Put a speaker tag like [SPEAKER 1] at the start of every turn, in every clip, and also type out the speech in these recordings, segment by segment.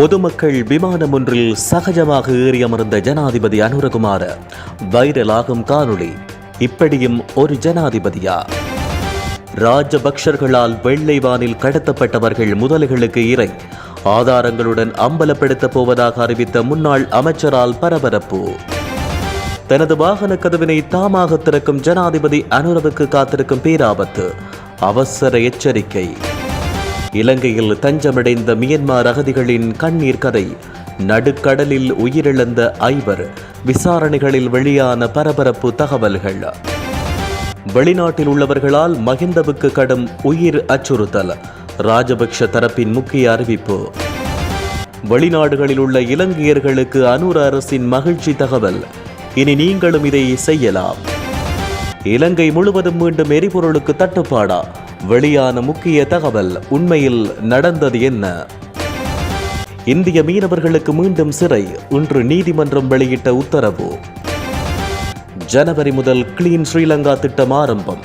[SPEAKER 1] பொதுமக்கள் விமானம் ஒன்றில் சகஜமாக ஏறி அமர்ந்த ஜனாதிபதி அனுரகுமார வைரலாகும் காணொளி. இப்படியும் ஒரு ஜனாதிபதியா? ராஜபக்ஷர்களால் வெள்ளை வானில் கடத்தப்பட்டவர்கள் முதல்களுக்கு இறை. ஆதாரங்களுடன் அம்பலப்படுத்தப் போவதாக அறிவித்த முன்னாள் அமைச்சரால் பரபரப்பு. தனது வாகன கதவினை தாமாக திறக்கும் ஜனாதிபதி அனுரவுக்கு காத்திருக்கும் பேராபத்து. அவசர எச்சரிக்கை. இலங்கையில் தஞ்சமடைந்த மியன்மார் அகதிகளின் கண்ணீர் கதை. நடுக்கடலில் உயிரிழந்த ஐவர். விசாரணைகளில் வெளியான பரபரப்பு தகவல்கள். வெளிநாட்டில் உள்ளவர்களால் மகிந்தவுக்கு கடும் உயிர் அச்சுறுத்தல். ராஜபக்ஷ தரப்பின் முக்கிய அறிவிப்பு. வெளிநாடுகளில் உள்ள இலங்கையர்களுக்கு அனூர் அரசின் மகிழ்ச்சி தகவல். இனி நீங்களும் இதை செய்யலாம். இலங்கை முழுவதும் மீண்டும் எரிபொருளுக்கு தட்டுப்பாடா? வெளியான முக்கிய தகவல் உண்மையில் நடந்தது என்ன? இந்திய மீனவர்களுக்கு மீண்டும் சிறை இன்று நீதிமன்றம் வெளியிட்ட உத்தரவு. ஜனவரி முதல் கிளீன் ஸ்ரீலங்கா திட்டம் ஆரம்பம்.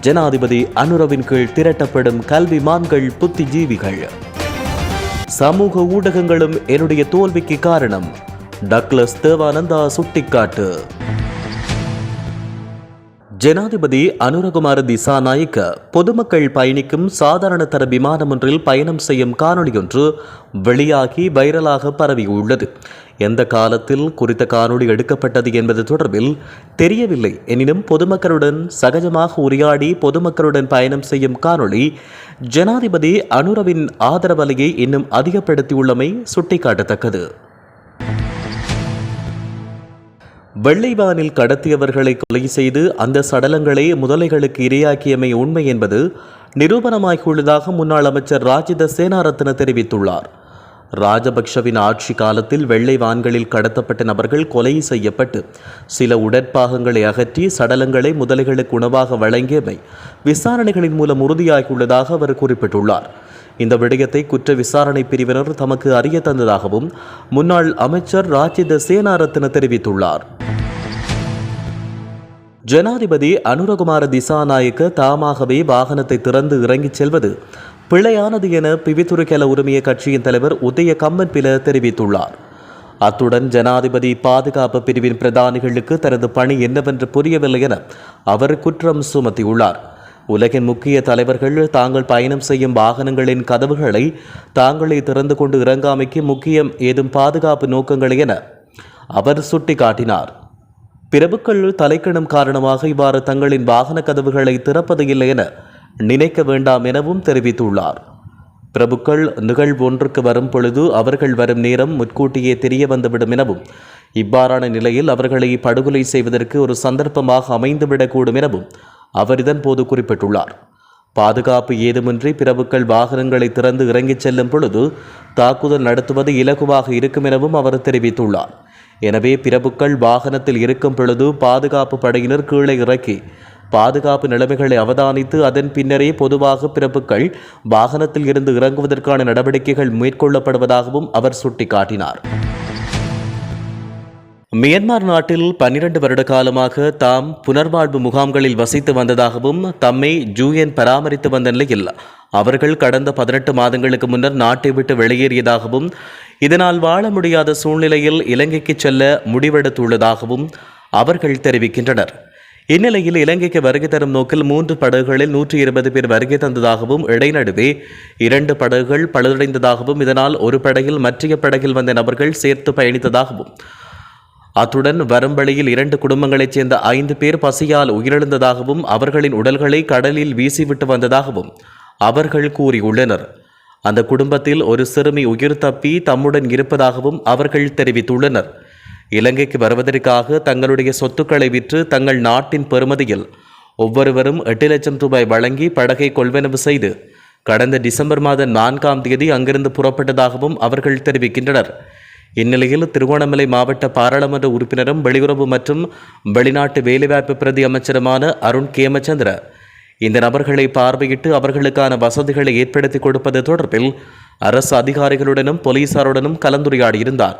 [SPEAKER 1] ஜனாதிபதி அனுரவின் கீழ் திரட்டப்படும் கல்விமான்கள் புத்திஜீவிகள். சமூக ஊடகங்களும் என்னுடைய தோல்விக்கு காரணம். டக்ளஸ் தேவானந்தா சுட்டிக்காட்டு. ஜனாதிபதி அனுரகுமார திசாநாயக்க பொதுமக்கள் பயணிக்கும் சாதாரண தர விமானம் ஒன்றில் பயணம் செய்யும் காணொளியொன்று வெளியாகி வைரலாக பரவியுள்ளது. எந்த காலத்தில் குறித்த காணொளி எடுக்கப்பட்டது என்பது தொடர்பில் தெரியவில்லை. எனினும் பொதுமக்களுடன் சகஜமாக உரையாடி பொதுமக்களுடன் பயணம் செய்யும் காணொளி ஜனாதிபதி அனுரவின் ஆதரவலையை இன்னும் அதிகப்படுத்தியுள்ளமை சுட்டிக்காட்டத்தக்கது. வெள்ளைவானில் கடத்தியவர்களை கொலை செய்து அந்த சடலங்களை முதலைகளுக்கு இரையாக்கியமை உண்மை என்பது நிரூபணமாகியுள்ளதாக முன்னாள் அமைச்சர் ராஜித சேனாரத்ன தெரிவித்துள்ளார். ராஜபக்ஷவின் ஆட்சி காலத்தில் வெள்ளை வான்களில் கடத்தப்பட்ட நபர்கள் கொலை செய்யப்பட்டு சில உடற்பாகங்களை அகற்றி சடலங்களை முதலைகளுக்கு உணவாக வழங்கியமை விசாரணைகளின் மூலம் உறுதியாகியுள்ளதாக அவர் குறிப்பிட்டுள்ளார். இந்த விடயத்தை குற்ற விசாரணை பிரிவினர் தமக்கு அறிய தந்ததாகவும் முன்னாள் அமைச்சர் ராஜித சேனாரத்ன தெரிவித்துள்ளார். ஜனாதிபதி அனுரகுமார திசாநாயக்க தாமாகவே வாகனத்தை திறந்து இறங்கிச் செல்வது பிழையானது என பிவித்துறைக்கல உரிமைய கட்சியின் தலைவர் உதய கம்மன் பில தெரிவித்துள்ளார். அத்துடன் ஜனாதிபதி பாதுகாப்பு பிரிவின் பிரதானிகளுக்கு தனது பணி என்னவென்று புரியவில்லை என அவர் குற்றம் சுமத்தியுள்ளார். உலகின் முக்கிய தலைவர்கள் தாங்கள் பயணம் செய்யும் வாகனங்களின் கதவுகளை தாங்களே திறந்து கொண்டு இறங்காமைக்கு முக்கியம் ஏதும் பாதுகாப்பு நோக்கங்கள் என அவர் சுட்டிக்காட்டினார். பிரபுக்கள் தலைக்கணம் காரணமாக இவ்வாறு தங்களின் வாகன கதவுகளை திறப்பது இல்லை என நினைக்க வேண்டாம் எனவும் தெரிவித்துள்ளார். பிரபுக்கள் நிகழ்வு ஒன்றுக்கு வரும் பொழுது அவர்கள் வரும் நேரம் முற்கூட்டியே தெரிய வந்துவிடும் எனவும் இவ்வாறான நிலையில் அவர்களை படுகொலை செய்வதற்கு ஒரு சந்தர்ப்பமாக அமைந்துவிடக்கூடும் எனவும் அவர் இதன்போது குறிப்பிட்டுள்ளார். பாதுகாப்பு ஏதுமின்றி பிரபுக்கள் வாகனங்களை திறந்து இறங்கிச் செல்லும் பொழுது தாக்குதல் நடத்துவது இலகுவாக இருக்கும் எனவும் அவர் தெரிவித்துள்ளார். எனவே பிரபுக்கள் வாகனத்தில் இருக்கும் பொழுது பாதுகாப்பு படையினர் கீழே இறக்கி பாதுகாப்பு நிலைமைகளை அவதானித்து அதன் பின்னரே பொதுவாக பிரபுக்கள் வாகனத்தில் இருந்து இறங்குவதற்கான நடவடிக்கைகள் மேற்கொள்ளப்படுவதாகவும் அவர் சுட்டிக்காட்டினார். மியன்மார் நாட்டில் பன்னிரண்டு வருட காலமாக தாம் புனர்வாழ்வு முகாம்களில் வசித்து வந்ததாகவும் தம்மை ஜூஎன் பராமரித்து வந்த நிலையில் அவர்கள் கடந்த பதினெட்டு மாதங்களுக்கு முன்னர் நாட்டை விட்டு வெளியேறியதாகவும் இதனால் வாழ முடியாத சூழ்நிலையில் இலங்கைக்கு செல்ல முடிவெடுத்துள்ளதாகவும் அவர்கள் தெரிவிக்கின்றனர். இந்நிலையில் இலங்கைக்கு வருகை தரும் நோக்கில் மூன்று படகுகளில் நூற்றி இருபது பேர் வருகை தந்ததாகவும் இடைநடுவே இரண்டு படகுகள் பழுதடைந்ததாகவும் இதனால் ஒரு படகில் மற்றைய படகில் வந்த நபர்கள் சேர்த்து பயணித்ததாகவும் அத்துடன் வரும் வழியில் இரண்டு குடும்பங்களைச் சேர்ந்த ஐந்து பேர் பசியால் உயிரிழந்ததாகவும் அவர்களின் உடல்களை கடலில் வீசிவிட்டு வந்ததாகவும் அவர்கள் கூறியுள்ளனர். அந்த குடும்பத்தில் ஒரு சிறுமி உயிர் தப்பி தம்முடன் இருப்பதாகவும் அவர்கள் தெரிவித்துள்ளனர். இலங்கைக்கு வருவதற்காக தங்களுடைய சொத்துக்களை விற்று தங்கள் நாட்டின் பெருமதியில் ஒவ்வொருவரும் எட்டு லட்சம் ரூபாய் வழங்கி படகை கொள்வனவு செய்து கடந்த டிசம்பர் மாதம் நான்காம் தேதி அங்கிருந்து புறப்பட்டதாகவும் அவர்கள் தெரிவிக்கின்றனர். இந்நிலையில் திருகோணமலை மாவட்ட பாராளுமன்ற உறுப்பினரும் வெளியுறவு மற்றும் வெளிநாட்டு வேலைவாய்ப்பு பிரதி அமைச்சருமான அருண் கேமச்சந்திர இந்த நபர்களை பார்வையிட்டு அவர்களுக்கான வசதிகளை ஏற்படுத்தி கொடுப்பது தொடர்பில் அரசு அதிகாரிகளுடனும் போலீசாருடனும் கலந்துரையாடியிருந்தார்.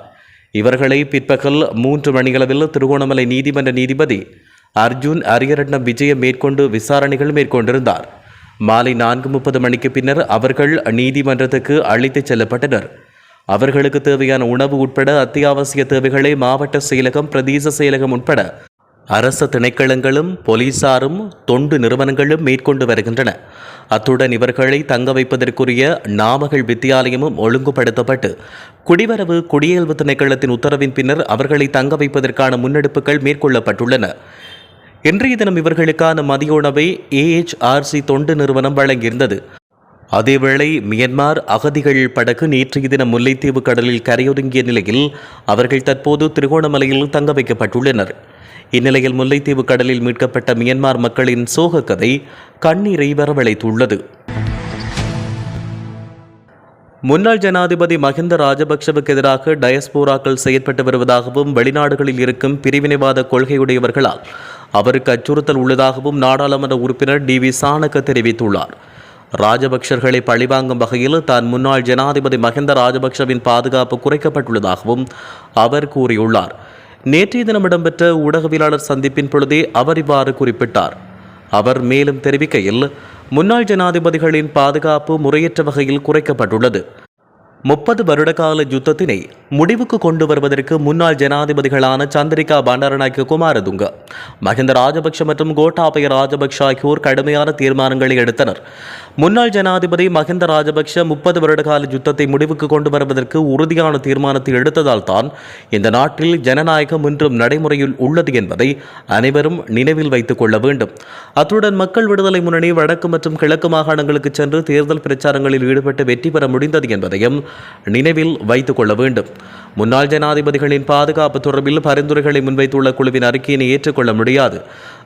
[SPEAKER 1] இவர்களை பிற்பகல் மூன்று மணியளவில் திருகோணமலை நீதிமன்ற நீதிபதி அர்ஜுன் அரியரட்னம் விஜயம் மேற்கொண்டு விசாரணைகள் மேற்கொண்டிருந்தார். மாலை நான்கு முப்பது மணிக்கு பின்னர் அவர்கள் நீதிமன்றத்துக்கு அழைத்துச் செல்லப்பட்டனர். அவர்களுக்கு தேவையான உணவு உட்பட அத்தியாவசிய தேவைகளை மாவட்ட செயலகம் பிரதேச செயலகம் உட்பட அரச திணைக்களங்களும் போலீசாரும் தொண்டு நிறுவனங்களும் மேற்கொண்டு வருகின்றன. அத்துடன் இவர்களை தங்க வைப்பதற்குரிய நாமகள் வித்தியாலயமும் ஒழுங்குபடுத்தப்பட்டு குடிவரவு குடியேல்வு திணைக்களத்தின் உத்தரவின் பின்னர் அவர்களை தங்க வைப்பதற்கான முன்னெடுப்புகள் மேற்கொள்ளப்பட்டுள்ளன. இன்றைய தினம் இவர்களுக்கான மதிய உணவை ஏஎச்ஆர்சி தொண்டு நிறுவனம் வழங்கியிருந்தது. அதேவேளை மியன்மார் அகதிகள் படகு நேற்றைய தினம் முல்லைத்தீவு கடலில் கரையொதுங்கிய நிலையில் அவர்கள் தற்போது திருகோணமலையில் தங்க வைக்கப்பட்டுள்ளனர். இந்நிலையில் முல்லைத்தீவு கடலில் மீட்கப்பட்ட மியன்மார் மக்களின் சோக கதை கண்ணீரை வரவழைத்துள்ளது. முன்னாள் ஜனாதிபதி மஹிந்த ராஜபக்ஷவுக்கு எதிராக டயஸ்போராக்கள் செயற்பட்டு வருவதாகவும் வெளிநாடுகளில் இருக்கும் பிரிவினைவாத கொள்கையுடையவர்களால் அவருக்கு அச்சுறுத்தல் உள்ளதாகவும் நாடாளுமன்ற உறுப்பினர் டி வி சாணக்க தெரிவித்துள்ளார். ராஜபக்ஷர்களை பழிவாங்கும் வகையில் தான் முன்னாள் ஜனாதிபதி மஹிந்த ராஜபக்ஷவின் பாதுகாப்பு குறைக்கப்பட்டுள்ளதாகவும் அவர் கூறியுள்ளார். நேற்றைய தினம் இடம்பெற்ற ஊடகவியலாளர் சந்திப்பின் பொழுதே அவர் இவ்வாறு குறிப்பிட்டார். அவர் மேலும் தெரிவிக்கையில் முன்னாள் ஜனாதிபதிகளின் பாதுகாப்பு முறையற்ற வகையில் குறைக்கப்பட்டுள்ளது. முப்பது வருடகால யுத்தத்தினை முடிவுக்கு கொண்டு வருவதற்கு முன்னாள் ஜனாதிபதிகளான சந்திரிகா பண்டாரநாயக்க குமாரதுங்க மஹிந்த ராஜபக்ஷ மற்றும் கோட்டாபய ராஜபக்ஷ ஆகியோர் கடுமையான தீர்மானங்களை எடுத்தனர். முன்னாள் ஜனாதிபதி மஹிந்த ராஜபக்ஷ முப்பது வருடகால யுத்தத்தை முடிவுக்கு கொண்டு வருவதற்கு உறுதியான தீர்மானத்தை எடுத்ததால் தான் இந்த நாட்டில் ஜனநாயகம் இன்றும் நடைமுறையில் உள்ளது என்பதை அனைவரும் நினைவில் வைத்துக் கொள்ள வேண்டும். அத்துடன் மக்கள் விடுதலை முன்னணி வடக்கு மற்றும் கிழக்கு மாகாணங்களுக்கு சென்று தேர்தல் பிரச்சாரங்களில் ஈடுபட்டு வெற்றி பெற முடிந்தது என்பதையும் நினைவில் வைத்துக் கொள்ள வேண்டும். முன்னாள் ஜனாதிபதிகளின் பாதுகாப்பு தொடர்பில் பரிந்துரைகளை முன்வைத்துள்ள குழுவின் அறிக்கையினை ஏற்றுக்கொள்ள முடியாது.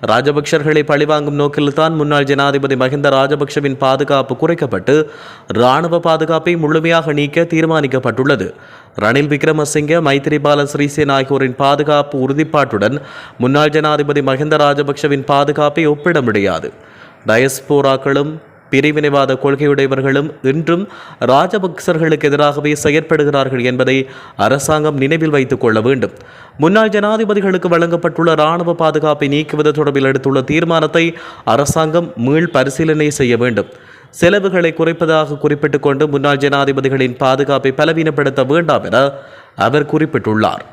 [SPEAKER 1] ராஜபக்சர்களை பழிவாங்கும் நோக்கில்தான் முன்னாள் ஜனாதிபதி மஹிந்த ராஜபக்ஷவின் பாதுகாப்பு குறைக்கப்பட்டு இராணுவ பாதுகாப்பை முழுமையாக நீக்க தீர்மானிக்கப்பட்டுள்ளது. ரணில் விக்ரமசிங்க மைத்திரிபால ஸ்ரீசேன் ஆகியோரின் பாதுகாப்பு உறுதிப்பாட்டுடன் முன்னாள் ஜனாதிபதி மஹிந்த ராஜபக்சவின் பாதுகாப்பை ஒப்பிட முடியாது. டயஸ்போராக்களும் பிரிவினைவாத கொள்கையுடையவர்களும் இன்றும் ராஜபக்சர்களுக்கு எதிராகவே செயற்படுகிறார்கள் என்பதை அரசாங்கம் நினைவில் வைத்துக் கொள்ள வேண்டும். முன்னாள் ஜனாதிபதிகளுக்கு வழங்கப்பட்டுள்ள இராணுவ பாதுகாப்பை நீக்குவது தொடர்பில் எடுத்துள்ள தீர்மானத்தை அரசாங்கம் மீள் பரிசீலனை செய்ய வேண்டும். செலவுகளை குறைப்பதாக குறிப்பிட்டுக் கொண்டு முன்னாள் ஜனாதிபதிகளின் பாதுகாப்பை பலவீனப்படுத்த வேண்டாம் என அவர் குறிப்பிட்டுள்ளார்.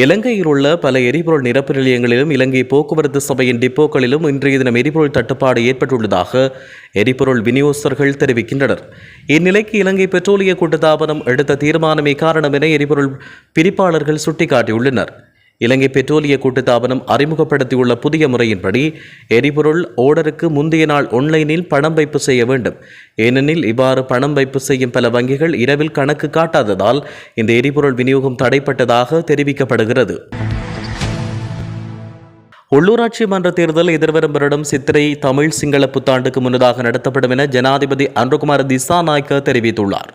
[SPEAKER 1] இலங்கையில் உள்ள பல எரிபொருள் நிரப்பு நிலையங்களிலும் இலங்கை போக்குவரத்து சபையின் டிப்போக்களிலும் இன்றைய தினம் எரிபொருள் தட்டுப்பாடு ஏற்பட்டுள்ளதாக எரிபொருள் விநியோகஸ்தர்கள் தெரிவிக்கின்றனர். இந்நிலைக்கு இலங்கை பெட்ரோலிய கூட்டுத்தாபனம் எடுத்த தீர்மானமே காரணம் என எரிபொருள் பிரிப்பாளர்கள் சுட்டிக்காட்டியுள்ளனர். இலங்கை பெட்ரோலிய கூட்டுத்தாபனம் அறிமுகப்படுத்தியுள்ள புதிய முறையின்படி எரிபொருள் ஓடருக்கு முந்தைய நாள் ஒன்லைனில் பணம் வைப்பு செய்ய வேண்டும். ஏனெனில் இவ்வாறு பணம் வைப்பு செய்யும் பல வங்கிகள் இரவில் கணக்கு காட்டாததால் இந்த எரிபொருள் விநியோகம் தடைப்பட்டதாக தெரிவிக்கப்படுகிறது. உள்ளூராட்சி மன்ற தேர்தல் எதிர்வரும் வருடம் சித்திரை தமிழ் சிங்கள புத்தாண்டுக்கு முன்னதாக நடத்தப்படும் என ஜனாதிபதி அன்ருகுமார் திசாநாயக்க தெரிவித்துள்ளார்.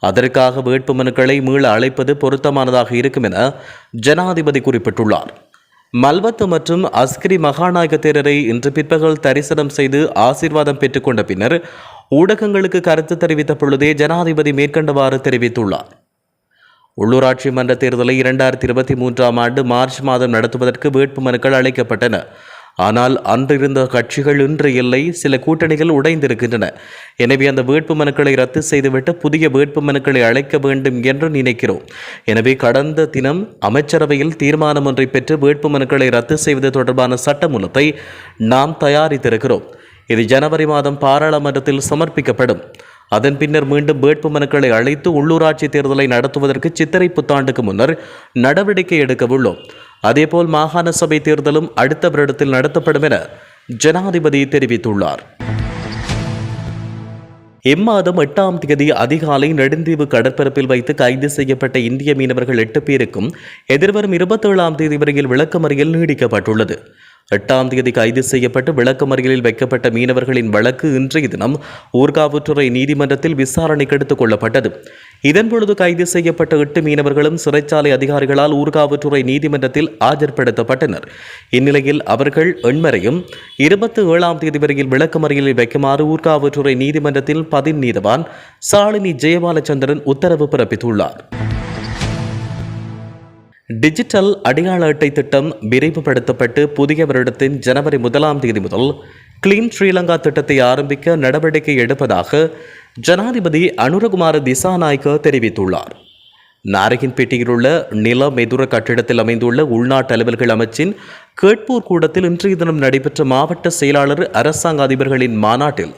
[SPEAKER 1] அதற்காக வேட்புமனுக்களை மீள அழைப்பது பொருத்தமானதாக இருக்கும் என ஜனாதிபதி குறிப்பிட்டுள்ளார். மல்வத்து மற்றும் அஸ்கிரி மகாநாயக தேரரை இன்று பிற்பகல் தரிசனம் செய்து ஆசீர்வாதம் பெற்றுக்கொண்ட பின்னர் ஊடகங்களுக்கு கருத்து தெரிவித்த பொழுதே ஜனாதிபதி மேற்கண்டவாறு தெரிவித்துள்ளார். உள்ளூராட்சி மன்ற தேர்தலை இரண்டாயிரத்தி இருபத்தி மூன்றாம் ஆண்டு மார்ச் மாதம் நடத்துவதற்கு வேட்புமனுக்கள் அளிக்கப்பட்டன. ஆனால் அன்றிருந்த கட்சிகள் இன்று இல்லை சில கூட்டணிகள் உடைந்திருக்கின்றன. எனவே அந்த வேட்பு மனுக்களை ரத்து செய்துவிட்டு புதிய வேட்பு மனுக்களை அழைக்க வேண்டும் என்று நினைக்கிறோம். எனவே கடந்த தினம் அமைச்சரவையில் தீர்மானம் ஒன்றை பெற்று வேட்பு மனுக்களை ரத்து செய்வது தொடர்பான சட்டமூலத்தை நாம் தயாரித்திருக்கிறோம். இது ஜனவரி மாதம் பாராளுமன்றத்தில் சமர்ப்பிக்கப்படும். அதன் பின்னர் மீண்டும் வேட்பு மனுக்களை அழைத்து உள்ளூராட்சி தேர்தலை நடத்துவதற்கு சித்திரை புத்தாண்டுக்கு முன்னர் நடவடிக்கை எடுக்க உள்ளோம் அதேபோல் மாகாண சபை தேர்தலும் அடுத்த வருடத்தில் நடத்தப்படும் என ஜனாதிபதி தெரிவித்துள்ளார். இம்மாதம் எட்டாம் தேதி அதிகாலை நெடுந்தீவு கடற்பரப்பில் வைத்து கைது செய்யப்பட்ட இந்திய மீனவர்கள் எட்டு பேருக்கும் எதிர்வரும் இருபத்தேழாம் தேதி வரையில் விளக்கமறியல் நீடிக்கப்பட்டுள்ளது. எட்டாம் தேதி கைது செய்யப்பட்டு விளக்கமறியலில் வைக்கப்பட்ட மீனவர்களின் வழக்கு இன்றைய தினம் ஊர்காவற்றுறை நீதிமன்றத்தில் விசாரணைக்கு எடுத்துக் கொள்ளப்பட்டது. இதன்பொழுது கைது செய்யப்பட்ட எட்டு மீனவர்களும் சிறைச்சாலை அதிகாரிகளால் ஊர்காவற்றுறை நீதிமன்றத்தில் ஆஜர்படுத்தப்பட்டனர். இந்நிலையில் அவர்கள் எண்மரையும் இருபத்தி ஏழாம் தேதி வரையில் விளக்கமறியலில் வைக்குமாறு ஊர்காவற்றுறை நீதிமன்றத்தில் பதின் நீதவான் சாலினி ஜெயபாலச்சந்திரன் உத்தரவு பிறப்பித்துள்ளார். டிஜிட்டல் அடையாள அட்டை திட்டம் விரைவுபடுத்தப்பட்டு புதிய வருடத்தின் ஜனவரி முதலாம் தேதி முதல் கிளீன் ஸ்ரீலங்கா திட்டத்தை ஆரம்பிக்க நடவடிக்கை எடுப்பதாக ஜனாதிபதி அனுரகுமார திசாநாயக்க தெரிவித்துள்ளார். நாரகின்பேட்டையில் உள்ள நில மெதுர கட்டிடத்தில் அமைந்துள்ள உள்நாட்டு அலுவல்கள் அமைச்சின் கேட்போர் கூடத்தில் இன்றைய தினம் நடைபெற்ற மாவட்ட செயலாளர் அரசாங்க அதிபர்களின் மாநாட்டில்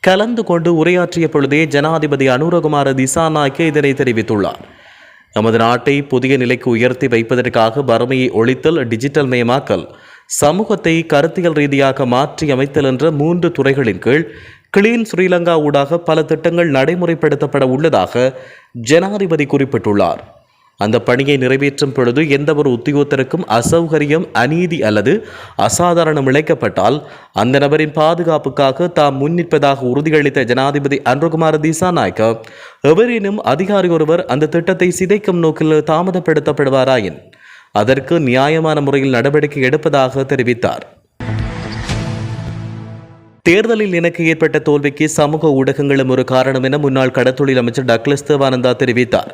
[SPEAKER 1] கலந்து கொண்டு உரையாற்றிய பொழுதே ஜனாதிபதி அனுரகுமார திசாநாயக்க இதனை தெரிவித்துள்ளார். நமது நாட்டை புதிய நிலைக்கு உயர்த்தி வைப்பதற்காக வறுமையை ஒழித்தல் டிஜிட்டல் மயமாக்கல் சமூகத்தை கருத்தியல் ரீதியாக மாற்றி அமைத்தல் என்ற மூன்று துறைகளின் கீழ் கிளீன் ஸ்ரீலங்கா ஊடாக பல திட்டங்கள் நடைமுறைப்படுத்தப்பட உள்ளதாக ஜனாதிபதி குறிப்பிட்டுள்ளார். அந்த பணியை நிறைவேற்றும் பொழுது எந்தவொரு உத்தியோகத்தருக்கும் அசௌகரியம் அநீதி அல்லது அசாதாரணம் இழைக்கப்பட்டால் அந்த நபரின் பாதுகாப்புக்காக தாம் முன்னிற்பதாக உறுதியளித்த ஜனாதிபதி அன்ருகுமார திசாநாயக்க எவரேனும் அதிகாரி ஒருவர் அந்த திட்டத்தை சிதைக்கும் நோக்கில் தாமதப்படுத்தப்படுவாராயின் அதற்கு நியாயமான முறையில் நடவடிக்கை எடுப்பதாக தெரிவித்தார். தேர்தலில் எனக்கு ஏற்பட்ட தோல்விக்கு சமூக ஊடகங்களும் ஒரு காரணம் என முன்னாள் கடத்தொழில் அமைச்சர் டக்ளஸ் தேவானந்தா தெரிவித்தார்.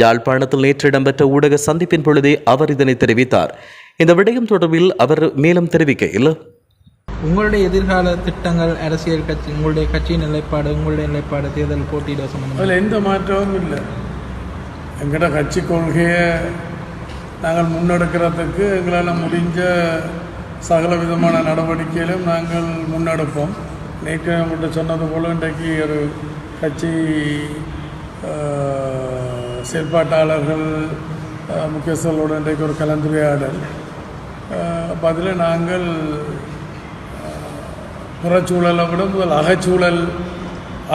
[SPEAKER 1] யாழ்ப்பாணத்தில் நேற்று இடம்பெற்ற ஊடக சந்திப்பின் பொழுதே அவர் இதனை தெரிவித்தார். இந்த விடயம் தொடர்பில் அவர் மேலும் தெரிவிக்கையில்
[SPEAKER 2] உங்களுடைய எதிர்கால திட்டங்கள் அரசியல் கட்சி உங்களுடைய கட்சியின் நிலைப்பாடு உங்களுடைய நிலைப்பாடு தேர்தல் போட்டியிட சம்பந்தம்?
[SPEAKER 3] அதில் எந்த மாற்றமும் இல்லை. எங்கட கட்சி கொள்கையை நாங்கள் முன்னெடுக்கிறதுக்கு எங்களால் முடிஞ்ச சகல விதமான நடவடிக்கையிலும் நாங்கள் முன்னெடுப்போம். நேற்று உங்கள்கிட்ட சொன்னது போல் இன்றைக்கு ஒரு கட்சி செயற்பாட்டாளர்கள் செயல்பாட்டாளர்கள் முக்கியஸ்தர்களோடு இன்றைக்கு ஒரு கலந்துரையாடல். அப்போ அதில் நாங்கள் புறச்சூழலை விட முதல் அகச்சூழல்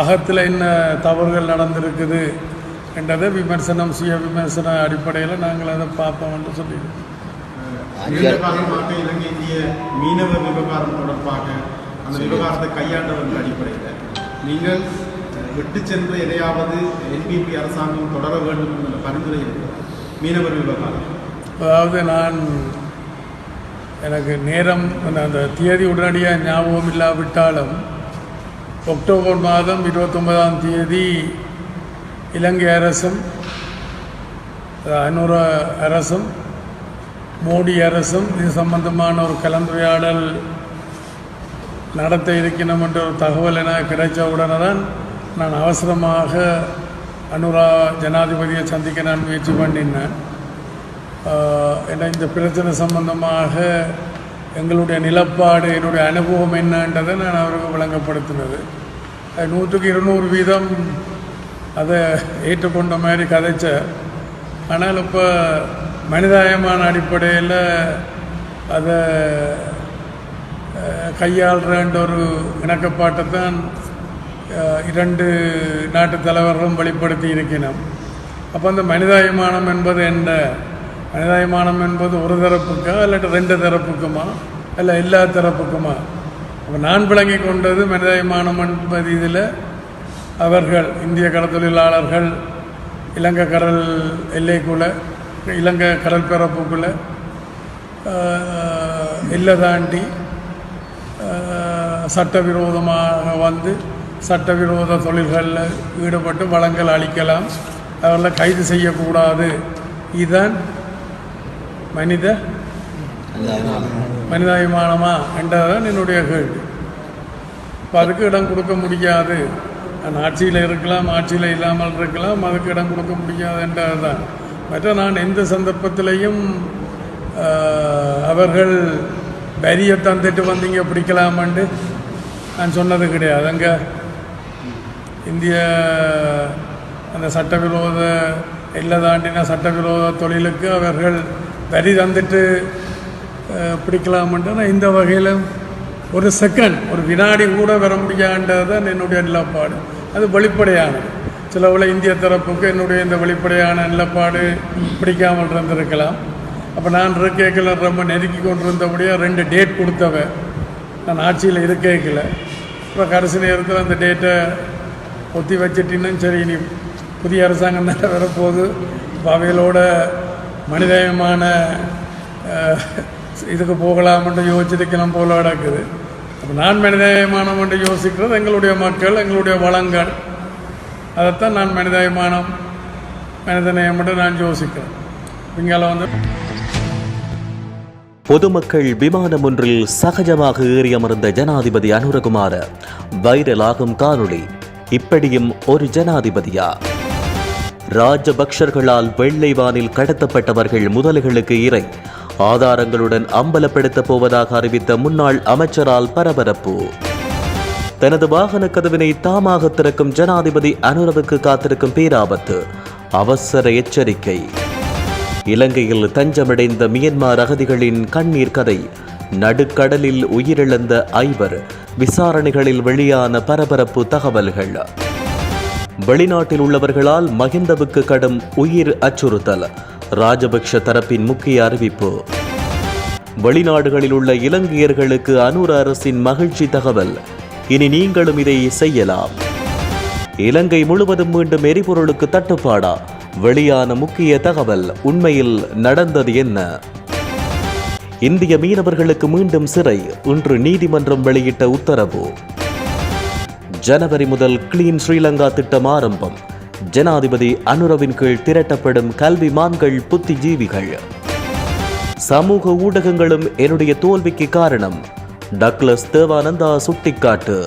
[SPEAKER 3] அகத்தில் என்ன தவறுகள் நடந்திருக்குது என்றதை விமர்சனம் சுய விமர்சன அடிப்படையில் நாங்கள் அதை பார்ப்போம் என்று சொல்லியிருக்கோம்.
[SPEAKER 4] நீண்ட காலமாக இலங்கை இந்திய மீனவர் விவகாரம் தொடர்பாக அந்த விவகாரத்தை கையாண்டவர்கள் அடிப்படையில் நீங்கள் விட்டு சென்ற எதையாவது என்பிபி அரசாங்கம் தொடர வேண்டும் என்ற பரிந்துரை இருக்கிறது மீனவர் விவகாரம்.
[SPEAKER 3] அதாவது நான் எனக்கு நேரம் அந்த- அந்த தேதி உடனடியாக ஞாபகம் இல்லாவிட்டாலும் அக்டோபர் மாதம் இருபத்தொன்பதாம் தேதி இலங்கை அரசும் அனுர அரசும் மோடி அரசும் இது சம்பந்தமான ஒரு கலந்துரையாடல் நடத்த இருக்கணும் என்ற ஒரு தகவல் என கிடைச்ச உடனேதான் நான் அவசரமாக அனுரா ஜனாதிபதியை சந்திக்க நான் முயற்சி பண்ணினேன். என ஏன்னா இந்த பிரச்சனை சம்பந்தமாக எங்களுடைய நிலப்பாடு என்னுடைய அனுபவம் என்னன்றதை நான் அவருக்கு விளங்கப்படுத்தினது. அது நூற்றுக்கு இருநூறு வீதம் அதை ஏற்றுக்கொண்ட மாதிரி கதைச்ச ஆனால் இப்போ மனிதாயமான அடிப்படையில் அதை அஹ், ஒரு இணக்கப்பாட்டை தான் இரண்டு நாட்டு தலைவர்களும் வெளிப்படுத்தி இருக்கிறோம் அப்போ அந்த மனிதாயமானம் என்பது என்ன? மனிதாயமானம் என்பது ஒரு தரப்புக்கா இல்லாட்டி ரெண்டு தரப்புக்குமா? இல்லை எல்லா தரப்புக்குமா? அப்போ நான் விளங்கி கொண்டது மனிதாயமானம் என்பது இதில் அவர்கள் இந்திய கடற்தொழிலாளர்கள் இலங்கை கடல் எல்லைக்குள்ளே இலங்கை கடற்பரப்புக்குள்ளே எல்லை தாண்டி சட்டவிரோதமாக வந்து சட்டவிரோத தொழில்களில் ஈடுபட்டு வளங்கள் அளிக்கலாம் அவர்களை கைது செய்யக்கூடாது. இதுதான் மனித மனிதாபிமானமா என்றதான் என்னுடைய கேள்வி. இப்போ அதுக்கு இடம் கொடுக்க முடியாது. நான் ஆட்சியில் இருக்கலாம் ஆட்சியில் இல்லாமல் இருக்கலாம் அதுக்கு இடம் கொடுக்க முடியாது என்றது தான் மற்ற நான் எந்த சந்தர்ப்பத்திலையும் அவர்கள் வரியை தந்துட்டு வந்தீங்க பிடிக்கலாமான்ட்டு நான் சொன்னது கிடையாது. அங்கே இந்திய அந்த சட்டவிரோத எல்லை தாண்டின சட்டவிரோத தொழிலுக்கு அவர்கள் வரி தந்துட்டு பிடிக்கலாமன்ட்டு நான் இந்த வகையில் ஒரு செகண்ட் ஒரு வினாடி கூட வர முடியாண்டதான் என்னுடைய நிலப்பாடு. அது வெளிப்படையானது. சிலவில் இந்திய தரப்புக்கு என்னுடைய இந்த வெளிப்படையான நிலப்பாடு பிடிக்காமல் இருந்திருக்கலாம். அப்போ நான் இருக்கைக்கில் ரொம்ப நெருக்கி கொண்டு ரெண்டு டேட் கொடுத்தவ. நான் ஆட்சியில் இருக்கைக்கில். அப்புறம் கடைசி நேரத்தில் அந்த டேட்டை ஒத்தி வச்சிட்டின்னு சரி இனி புதிய அரசாங்கம் தான் வரப்போகுது. இப்போ அவைகளோட மனிதயமான இதுக்கு போகலாம்ன்ட்டு யோசிச்சிருக்கலாம் போல நடக்குது அப்போ நான் மனிதயமானவன்ட்டு யோசிக்கிறது எங்களுடைய மக்கள் எங்களுடைய வளங்கள். அதைத்தான் நான் மனிதாபிமானம் மனிதநேயம் மட்டும் நான் யோசிக்கிறேன். இங்கால வந்து
[SPEAKER 1] பொதுமக்கள் விமானம் ஒன்றில் சகஜமாக ஏறி அமர்ந்த ஜனாதிபதி அனுரகுமார வைரலாகும் காணொளி. இப்படியும் ஒரு ஜனாதிபதியா? ராஜபக்ஷர்களால் வெள்ளை வானில் கடத்தப்பட்டவர்கள் முதல்களுக்கு இறை. ஆதாரங்களுடன் அம்பலப்படுத்தப் போவதாக அறிவித்த முன்னாள் அமைச்சரால் பரபரப்பு. தனது வாகன கதவினை தாமாக திறக்கும் ஜனாதிபதி அனுரவுக்கு காத்திருக்கும் பேராபத்து. அவசர எச்சரிக்கை. இலங்கையில் தஞ்சமடைந்த மியன்மார் அகதிகளின் கண்ணீர் கதை. நடுக்கடலில் உயிரிழந்த ஐவர். விசாரணைகளில் வெளியான பரபரப்பு தகவல்கள். வெளிநாட்டில் உள்ளவர்களால் மகிந்தவுக்கு கடும் உயிர் அச்சுறுத்தல். ராஜபக்ஷ தரப்பின் முக்கிய அறிவிப்பு. வெளிநாடுகளில் உள்ள இலங்கையர்களுக்கு அனூர் அரசின் மகிழ்ச்சி தகவல். இனி நீங்களும் இதை செய்யலாம். இலங்கை முழுவதும் மீண்டும் எரிபொருளுக்கு தட்டுப்பாடா? வெளியான முக்கிய தகவல் உண்மையில் நடந்தது என்ன? இந்திய மீனவர்களுக்கு மீண்டும் சிறை இன்று நீதிமன்றம் வெளியிட்ட உத்தரவு. ஜனவரி முதல் கிளீன் ஸ்ரீலங்கா திட்டம் ஆரம்பம். ஜனாதிபதி அனுரவின் கீழ் திரட்டப்படும் கல்வி மான்கள் புத்திஜீவிகள். சமூக ஊடகங்களும் என்னுடைய தோல்விக்கு காரணம். டக்ளஸ் தேவானந்தா சுட்டிக்காட்டு.